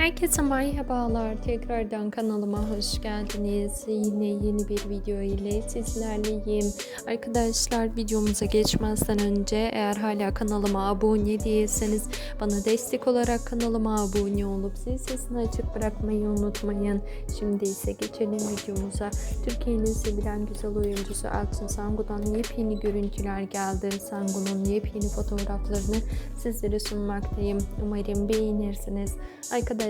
Herkese merhabalar. Tekrardan kanalıma hoş geldiniz. Yine yeni bir video ile sizlerleyim. Arkadaşlar videomuza geçmezden önce eğer hala kanalıma abone değilseniz bana destek olarak kanalıma abone olup zil sesini açık bırakmayı unutmayın. Şimdi ise geçelim videomuza. Türkiye'nin sevilen güzel oyuncusu Elçin Sangu'dan yepyeni görüntüler geldi. Sangu'nun yepyeni fotoğraflarını sizlere sunmaktayım. Umarım beğenirsiniz. Arkadaşlar